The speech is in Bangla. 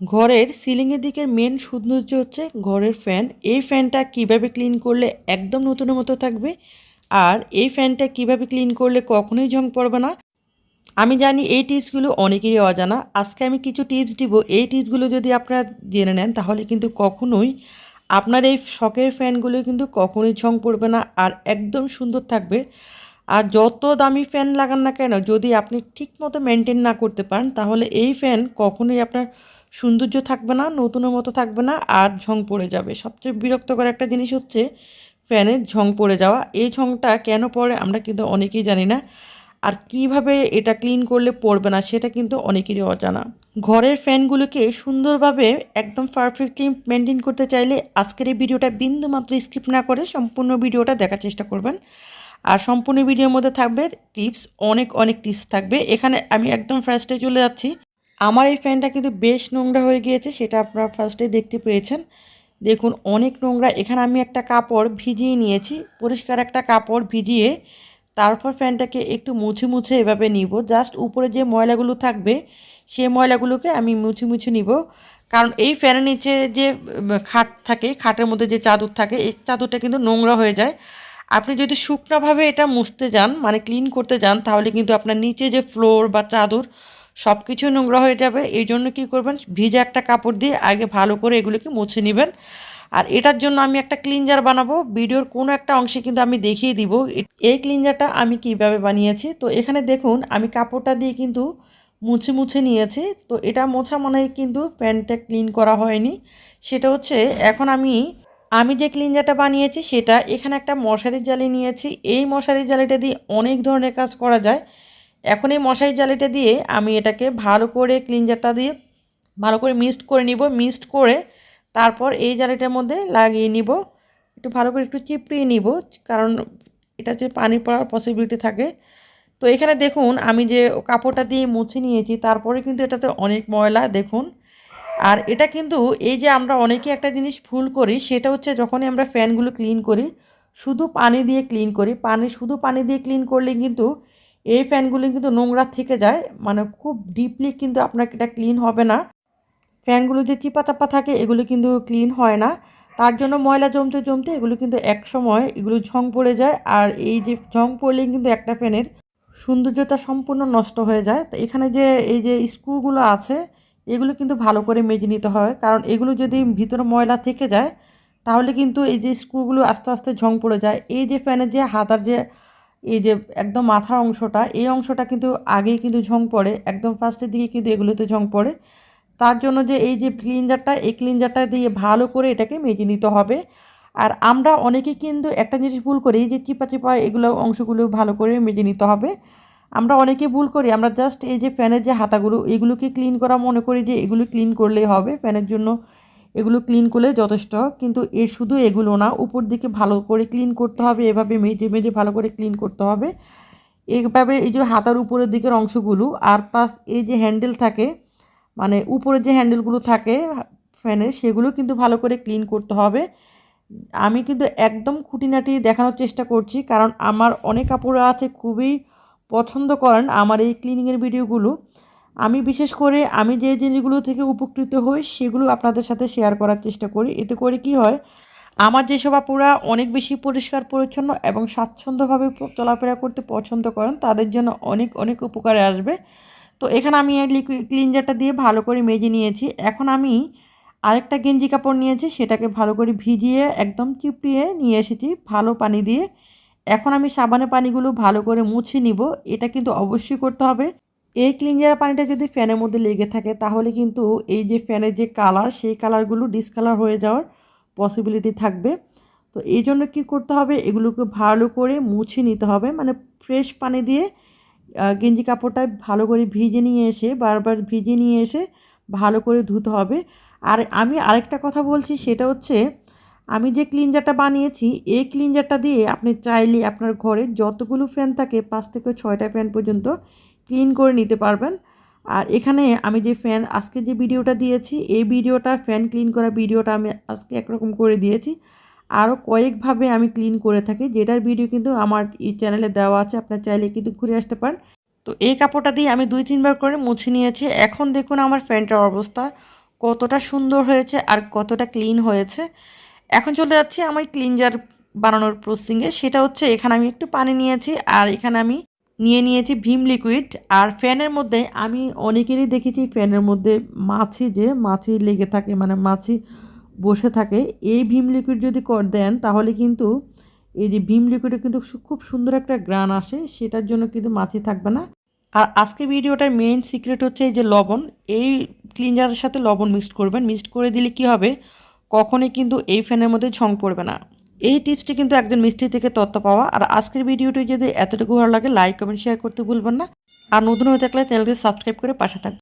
ঘরের সিলিংয়ের দিকের মেন সৌন্দর্য হচ্ছে ঘরের ফ্যান এই ফ্যানটা কীভাবে ক্লিন করলে একদম নতুনের মতো থাকবে? আর এই ফ্যানটা কীভাবে ক্লিন করলে কখনোই ঝং পড়বে না? আমি জানি এই টিপসগুলো অনেকেরই অজানা। আজকে আমি কিছু টিপস দিব। এই টিপসগুলো যদি আপনারা জেনে নেন, তাহলে কিন্তু কখনোই আপনার এই শখের ফ্যানগুলো কিন্তু কখনোই ঝং পড়বে না আর একদম সুন্দর থাকবে। আর যত দামি ফ্যান লাগান না কেন, যদি আপনি ঠিক মতো মেনটেন না করতে পারেন, তাহলে এই ফ্যান কখনোই আপনার সৌন্দর্য থাকবে না, নতুনের মতো থাকবে না আর ঝং পড়ে যাবে। সবচেয়ে বিরক্তকর একটা জিনিস হচ্ছে ফ্যানের ঝং পড়ে যাওয়া। এই ঝংটা কেন পড়ে আমরা কিন্তু অনেকেই জানি না। আর কীভাবে এটা ক্লিন করলে পড়বে না সেটা কিন্তু অনেকেরই অজানা। ঘরের ফ্যানগুলোকে সুন্দরভাবে একদম পারফেক্টলি মেনটেন করতে চাইলে আজকের এই ভিডিওটা বিন্দু মাত্র স্কিপ না করে সম্পূর্ণ ভিডিওটা দেখার চেষ্টা করবেন। আর সম্পূর্ণ ভিডিওর মধ্যে থাকবে টিপস অনেক অনেক টিপস থাকবে। এখানে আমি একদম ফার্স্টে চলে যাচ্ছি। আমার এই ফ্যানটা কিন্তু বেশ নোংরা হয়ে গিয়েছে, সেটা আপনারা ফার্স্টে দেখতে পেয়েছেন। দেখুন, অনেক নোংরা। এখানে আমি একটা কাপড় ভিজিয়ে নিয়েছি, পরিষ্কার একটা কাপড় ভিজিয়ে। তারপর ফ্যানটাকে একটু মুছে মুছে এভাবে নিব। জাস্ট উপরে যে ময়লাগুলো থাকবে সেই ময়লাগুলোকে আমি মুছে মুছে নিব। কারণ এই ফ্যানের নিচে যে খাট থাকে, খাটের মধ্যে যে চাদর থাকে, এই চাদরটা কিন্তু নোংরা হয়ে যায়। আপনি যদি শুকনোভাবে এটা মুছতে যান মানে ক্লিন করতে যান, তাহলে কিন্তু আপনার নিচে যে ফ্লোর বা চাদর সব কিছু নোংরা হয়ে যাবে, এই জন্য কী করবেন? ভিজা একটা কাপড় দিয়ে আগে ভালো করে এগুলোকে মুছে নেবেন। আর এটার জন্য আমি একটা ক্লিনজার বানাবো। ভিডিওর কোনো একটা অংশে কিন্তু আমি দেখিয়ে দিব। এই ক্লিনজারটা আমি কীভাবে বানিয়েছি? তো এখানে দেখুন, আমি কাপড়টা দিয়ে কিন্তু মুছে মুছে নিয়েছি। তো এটা মোছা মনে কিন্তু প্যান্টটা ক্লিন করা হয়নি। সেটা হচ্ছে, এখন আমি আমি যে ক্লিনজারটা বানিয়েছি সেটা এখানে একটা মশারির জালি নিয়েছি। এই মশারির জালিটা দিয়ে অনেক ধরনের কাজ করা যায়। এখন এই মশারির জালিটা দিয়ে আমি এটাকে ভালো করে ক্লিনজারটা দিয়ে ভালো করে মিক্সড করে নিব। মিক্সড করে তারপর এই জালিটার মধ্যে লাগিয়ে নিব। একটু ভালো করে একটু চিপড়িয়ে নিব, কারণ এটা যে পানি পড়ার পসিবিলিটি থাকে। তো এখানে দেখুন, আমি যে কাপড়টা দিয়ে মুছে নিয়েছি, তারপরে কিন্তু এটাতে অনেক ময়লা, দেখুন। আর এটা কিন্তু এই যে আমরা অনেকে একটা জিনিস ভুল করি, সেটা হচ্ছে যখনই আমরা ফ্যানগুলো ক্লিন করি, শুধু পানি দিয়ে ক্লিন করি। পানি, শুধু পানি দিয়ে ক্লিন করলে কিন্তু এই ফ্যানগুলি কিন্তু নোংরা থেকে যায় মানে খুব ডিপলি কিন্তু আপনার এটা ক্লিন হবে না। ফ্যানগুলো যে চিপা চাপা থাকে, এগুলো কিন্তু ক্লিন হয় না। তার জন্য ময়লা জমতে জমতে এগুলো কিন্তু এক সময় এগুলো ঝং পড়ে যায়, আর এই যে ঝং পড়লেই কিন্তু একটা ফ্যানের সৌন্দর্যতা সম্পূর্ণ নষ্ট হয়ে যায়। তো এখানে যে, এই যে স্ক্রুগুলো আছে, এগুলো কিন্তু ভালো করে মেজে নিতে হয়। কারণ এগুলো যদি ভিতরে ময়লা থেকে যায়, তাহলে কিন্তু এই যে স্ক্রুগুলো আস্তে আস্তে ঝং পড়ে যায়। এই যে ফ্যানের যে হাতার যে এই যে একদম মাথার অংশটা, এই অংশটা কিন্তু আগেই কিন্তু ঝং পড়ে, একদম ফার্স্টের দিকে কিন্তু এগুলোতে ঝং পড়ে। তার জন্য যে এই যে ক্লিনজারটা এই ক্লিনজারটা দিয়ে ভালো করে এটাকে মেজে নিতে হবে। আর আমরা অনেকে কিন্তু একটা জিনিস ভুল করি যে চিপা চিপা এগুলো অংশগুলো ভালো করে মেজে নিতে হবে। আমরা অনেকে ভুল করি, আমরা জাস্ট এই যে ফ্যানের যে হাতাগুলো, এগুলোকে ক্লিন করা মনে করি যে এগুলো ক্লিন করলেই হবে। ফ্যানের জন্য এগুলো ক্লিন করলে যথেষ্ট। কিন্তু এ শুধু এগুলো না, উপর দিকে ভালো করে ক্লিন করতে হবে, এভাবে মেজে মেজে ভালো করে ক্লিন করতে হবে। এইভাবে এই যে হাতার উপরের দিকের অংশগুলো, আর প্লাস এই যে হ্যান্ডেল থাকে মানে উপরে যে হ্যান্ডেলগুলো থাকে ফ্যানের সেগুলো কিন্তু ভালো করে ক্লিন করতে হবে। আমি কিন্তু একদম খুঁটিনাটি দেখানোর চেষ্টা করছি, কারণ আমার অনেক কাপড় আছে খুবই পছন্দ করেন আমার এই ক্লিনিংয়ের ভিডিওগুলো আমি বিশেষ করে আমি যে জিনিসগুলো থেকে উপকৃত হই, সেগুলো আপনাদের সাথে শেয়ার করার চেষ্টা করি। এতে করে কি হয়, আমার যেসব আপুরা অনেক বেশি পরিষ্কার, পরিচ্ছন্ন এবং স্বাচ্ছন্দ্যভাবে চলাফেরা করতে পছন্দ করেন, তাদের জন্য অনেক অনেক উপকারে আসবে। তো এখানে আমি লিকুইড ক্লিনজারটা দিয়ে ভালো করে মেজে নিয়েছি। এখন আমি আরেকটা গেঞ্জি কাপড় নিয়েছি, সেটাকে ভালো করে ভিজিয়ে একদম চিপড়িয়ে নিয়ে এসেছি ভালো পানি দিয়ে। এখন আমি সাবানের পানিগুলো ভালো করে মুছে নিব। এটা কিন্তু অবশ্যই করতে হবে। এই ক্লিনজার পানিটা যদি ফ্যানের মধ্যে লেগে থাকে, তাহলে কিন্তু এই যে ফ্যানের যে কালার, সেই কালারগুলো ডিসকালার হয়ে যাওয়ার পসিবিলিটি থাকবে। তো এই জন্য কী করতে হবে? এগুলোকে ভালো করে মুছে নিতে হবে। মানে ফ্রেশ পানি দিয়ে গেঞ্জি কাপড়টা ভালো করে ভিজে নিয়ে এসে, বারবার ভিজে নিয়ে এসে ভালো করে ধুতে হবে। আর আমি আরেকটা কথা বলছি, সেটা হচ্ছে, আমি যে ক্লিনজারটা বানিয়েছি, এই ক্লিনজারটা দিয়ে আপনি চাইলে আপনার ঘরে যতগুলো ফ্যান থাকে, পাঁচ থেকে ছয়টা ফ্যান পর্যন্ত ক্লিন করে নিতে পারবেন। আর এখানে আমি যে ফ্যান, আজকে যে ভিডিওটা দিয়েছি, এই ভিডিওটা, ফ্যান ক্লিন করা ভিডিওটা আমি আজকে একরকম করে দিয়েছি। আরও কয়েকভাবে আমি ক্লিন করে থাকি। যেটার ভিডিও কিন্তু আমার এই চ্যানেলে দেওয়া আছে, আপনার চাইলে কিন্তু ঘুরে আসতে পারেন। তো এই কাপড়টা দিয়ে আমি দুই তিনবার করে মুছে নিয়েছি। এখন দেখুন আমার ফ্যানটার অবস্থা, কতটা সুন্দর হয়েছে আর কতটা ক্লিন হয়েছে। এখন চলে যাচ্ছি আমার ক্লিনজার বানানোর প্রসেসিংয়ে। সেটা হচ্ছে, এখানে আমি একটু পানি নিয়েছি আর এখানে আমি নিয়ে নিয়েছি ভীম লিকুইড আর ফ্যানের মধ্যে আমি অনেকেরই দেখেছি ফ্যানের মধ্যে মাছি যে মাছি লেগে থাকে মানে মাছি বসে থাকে, এই ভীম লিকুইড যদি কর দেন তাহলে কিন্তু এই যে ভীম লিকুইডে কিন্তু খুব সুন্দর একটা গ্রান আসে, সেটার জন্য কিন্তু মাছি থাকবে না। আর আজকে ভিডিওটার মেইন সিক্রেট হচ্ছে এই যে লবণ, এই ক্লিনজারের সাথে লবণ মিক্সড করবেন। মিক্সড করে দিলে কি হবে? কখনোই কিন্তু এই ফ্যানের মধ্যে ঝং পড়বে না। এই টিপসটি কিন্তু একজন মিষ্টি থেকে তথ্য পাওয়া। আর আজকের ভিডিওটি যদি এতটুকু ভালো লাগে লাইক কমেন্ট শেয়ার করতে ভুলবেন না। আর নতুন হয়ে থাকলে চ্যানেলকে সাবস্ক্রাইব করে পাশে থাকবেন।